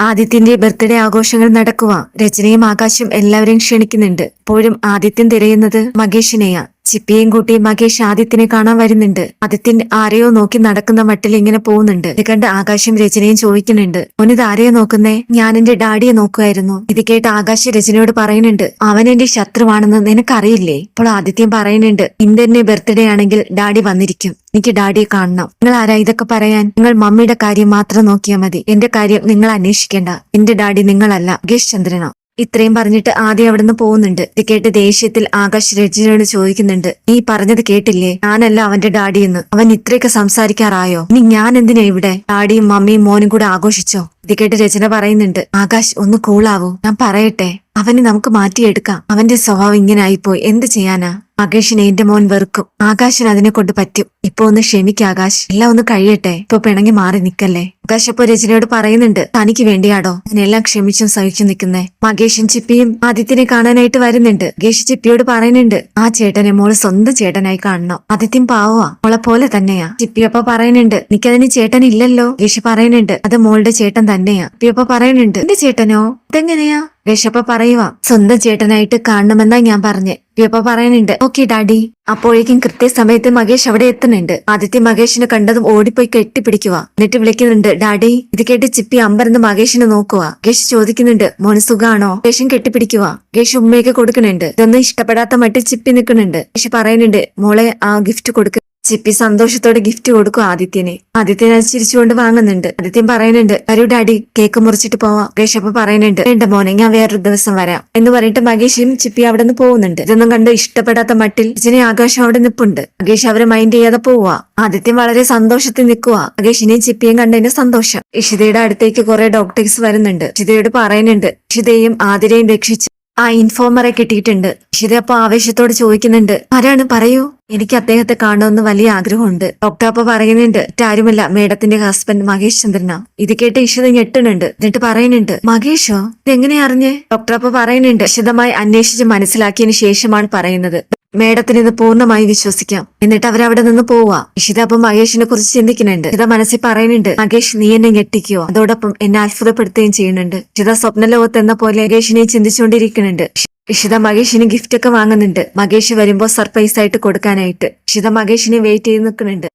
ആദിത്യന്റെ birthday ആഘോഷങ്ങൾ നടക്കുക. രചനയും ആകാശം എല്ലാവരെയും ക്ഷണിക്കുന്നുണ്ട്. ഇപ്പോഴും ആദിത്യൻ തിരയുന്നത് മകേഷിനെയാ. ചിപ്പിയും കൂട്ടി മകേഷ് ആദിത്യനെ കാണാൻ വരുന്നുണ്ട്. ആദിത്യൻ ആരെയോ നോക്കി നടക്കുന്ന മട്ടിൽ ഇങ്ങനെ പോകുന്നുണ്ട്. ഇത് കണ്ട് ആകാശം രചനയും ചോദിക്കുന്നുണ്ട്. ഒന്നിത് ആരെയോ നോക്കുന്നേ? ഞാൻ എന്റെ ഡാഡിയെ നോക്കുമായിരുന്നു ഇത് കേട്ട് ആകാശ് രചനയോട് പറയുന്നുണ്ട്. അവൻ എന്റെ ശത്രുവാണെന്ന് നിനക്കറിയില്ലേ? ഇപ്പോൾ ആദിത്യൻ പറയുന്നുണ്ട്. ഇന്ദ്രന്റെ ബർത്ത്ഡേ ആണെങ്കിൽ ഡാഡി വന്നിരിക്കും. എനിക്ക് ഡാഡിയെ കാണണം. നിങ്ങൾ ആരാ? ഇതൊക്കെ പറയാൻ നിങ്ങൾ മമ്മിയുടെ കാര്യം മാത്രം നോക്കിയാൽ മതി. എന്റെ കാര്യം നിങ്ങൾ അന്വേഷിക്കേണ്ട. എന്റെ ഡാഡി നിങ്ങളല്ല ഗേഷ് ചന്ദ്രനോ. ഇത്രയും പറഞ്ഞിട്ട് ആദ്യം അവിടുന്ന് പോകുന്നുണ്ട്. ഇത് കേട്ട് ദേഷ്യത്തിൽ ആകാശ് രജനിയോട് ചോദിക്കുന്നുണ്ട് നീ പറഞ്ഞത് കേട്ടില്ലേ? ഞാനല്ല അവന്റെ ഡാഡിയെന്ന് അവൻ ഇത്രയൊക്കെ സംസാരിക്കാറായോ? ഇനി ഞാൻ എന്തിനാ ഇവിടെ? ഡാഡിയും മമ്മിയും മോനും കൂടെ ആഘോഷിച്ചോ? ഇത് കേട്ട് രചന പറയുന്നുണ്ട് ആകാശ് ഒന്ന് കൂളാവൂ ഞാൻ പറയട്ടെ. അവനെ നമുക്ക് മാറ്റിയെടുക്കാം. അവന്റെ സ്വഭാവം ഇങ്ങനെ ആയിപ്പോയി. എന്ത് ചെയ്യാനാ? മകേഷിനെ എന്റെ മോൻ വെറുക്കും. ആകാശിന് അതിനെ കൊണ്ട് പറ്റും. ഇപ്പൊ ഒന്ന് ക്ഷമിക്ക ആകാശ്. എല്ലാം ഒന്ന് കഴിയട്ടെ. ഇപ്പൊ പിണങ്ങി മാറി നിക്കല്ലേ? ആകാശ് അപ്പൊ രചനയോട് പറയുന്നുണ്ട്. തനിക്ക് വേണ്ടിയാടോ? ഞാൻ എല്ലാം ക്ഷമിച്ചും സഹിച്ചു നിൽക്കുന്നേ മകേഷും ചിപ്പിയും ആദിത്യനെ കാണാനായിട്ട് വരുന്നുണ്ട്. മകേഷ് ചിപ്പിയോട് പറയുന്നുണ്ട്. ആ ചേട്ടനെ മോൾ സ്വന്തം ചേട്ടനായി കാണണം. ആദിത്യം പാവുവാ മോളെ പോലെ തന്നെയാ. ചിപ്പിയപ്പ പറയുന്നുണ്ട്. എനിക്കതിന് ചേട്ടൻ ഇല്ലല്ലോ? മകേഷ് പറയുന്നുണ്ട്. അത് മോളുടെ ചേട്ടൻ തന്നെയാ. ചിപ്പിയപ്പ പറയുന്നുണ്ട്. എന്റെ ചേട്ടനോ? ഇതെങ്ങനെയാ ഗേഷപ്പ പറയുക സ്വന്തം ചേട്ടനായിട്ട് കാണണമെന്നാ ഞാൻ പറഞ്ഞ്. വിയപ്പ പറയാനുണ്ട് ഓക്കെ ഡാഡി അപ്പോഴേക്കും കൃത്യസമയത്ത് മകേഷ് അവിടെ എത്തുന്നുണ്ട്. ആദിത്യ മകേഷിനെ കണ്ടതും ഓടിപ്പോയി കെട്ടിപ്പിടിക്കുക എന്നിട്ട് വിളിക്കുന്നുണ്ട് ഡാഡി ഇത് കേട്ട് ചിപ്പി അമ്പരന്ന് മകേഷിനെ നോക്കുക ഗേഷ് ചോദിക്കുന്നുണ്ട് മോന് സുഖാണോ? മകേഷും കെട്ടിപ്പിടിക്കുക ഗേഷ് ഉമ്മയൊക്കെ കൊടുക്കുന്നുണ്ട്. ഇതൊന്നും ഇഷ്ടപ്പെടാത്ത മട്ടിൽ ചിപ്പി നിൽക്കുന്നുണ്ട്. ഗേഷ് പറയുന്നുണ്ട് മോളെ ആ ഗിഫ്റ്റ് കൊടുക്കുക ചിപ്പി സന്തോഷത്തോടെ ഗിഫ്റ്റ് കൊടുക്കും ആദിത്യനെ. ആദിത്യൻ അത് ചിരിച്ചുകൊണ്ട് വാങ്ങുന്നുണ്ട്. ആദിത്യൻ പറയുന്നുണ്ട് വരൂ ഡാഡി കേക്ക് മുറിച്ചിട്ട് പോവാം. മകേഷ് അപ്പൊ പറയുന്നുണ്ട് വേണ്ട മോനെ ഞാൻ വേറൊരു ദിവസം വരാം. എന്ന് പറഞ്ഞിട്ട് മകേഷും ചിപ്പി അവിടെ നിന്ന് പോകുന്നുണ്ട്. ഇതൊന്നും കണ്ട്? ഇഷ്ടപ്പെടാത്ത മട്ടിൽ രജനി ആകാശം അവിടെ നിപ്പുണ്ട്. മകേഷ് അവരെ മൈൻഡ് ചെയ്യാതെ പോവുക ആദിത്യൻ വളരെ സന്തോഷത്തിൽ നിൽക്കുക മകേഷിനെയും ചിപ്പിയും കണ്ടതിന്റെ സന്തോഷം. ഇഷിതയുടെ അടുത്തേക്ക് കുറെ ഡോക്ടേഴ്സ് വരുന്നുണ്ട്. ഇഷിതയോട് പറയുന്നുണ്ട് ഇഷിതയും ആതിരയും രക്ഷിച്ച് ആ ഇൻഫോമറെ കിട്ടിയിട്ടുണ്ട്. ഇഷിത അപ്പൊ ആവേശത്തോട് ചോദിക്കുന്നുണ്ട് ആരാണ് പറയൂ? എനിക്ക് അദ്ദേഹത്തെ കാണണമെന്ന് വലിയ ആഗ്രഹമുണ്ട്. ഡോക്ടർ അപ്പൊ പറയുന്നുണ്ട് ആരുമല്ല മേഡത്തിന്റെ ഹസ്ബൻഡ് മഹേഷ് ചന്ദ്രന. ഇത് കേട്ട് ഇഷിത ഞെട്ടുന്നുണ്ട്. എന്നിട്ട് പറയുന്നുണ്ട് മഹേഷോ ഇതെങ്ങനെ അറിഞ്ഞേ? ഡോക്ടർ അപ്പൊ പറയുന്നുണ്ട് വിശദമായി അന്വേഷിച്ച് മനസ്സിലാക്കിയതിനു ശേഷമാണ് പറയുന്നത്. മേഡത്തിന് ഇത് പൂർണമായി വിശ്വസിക്കാം. എന്നിട്ട് അവരവിടെ നിന്ന് പോവാ ഇഷിത അപ്പം മഹേഷിനെ കുറിച്ച് ചിന്തിക്കുന്നുണ്ട്. ഇഷിത മനസ്സിൽ പറയുന്നുണ്ട് മഹേഷ് നീ എന്നെ ഞെട്ടിക്കുകയോ അതോടൊപ്പം എന്നെ അത്ഭുതപ്പെടുത്തുകയും ചെയ്യുന്നുണ്ട്. ഇഷിത സ്വപ്ന ലോകത്ത് എന്ന പോലെ മഹേഷിനെ ചിന്തിച്ചുകൊണ്ടിരിക്കുന്നുണ്ട്. ഇഷിത മഹേഷിന് ഗിഫ്റ്റ് ഒക്കെ വാങ്ങുന്നുണ്ട്. മഹേഷ് വരുമ്പോ സർപ്രൈസ് ആയിട്ട് കൊടുക്കാനായിട്ട്. ഇഷിത മഹേഷിനെ വെയിറ്റ് ചെയ്ത് നിൽക്കുന്നുണ്ട്.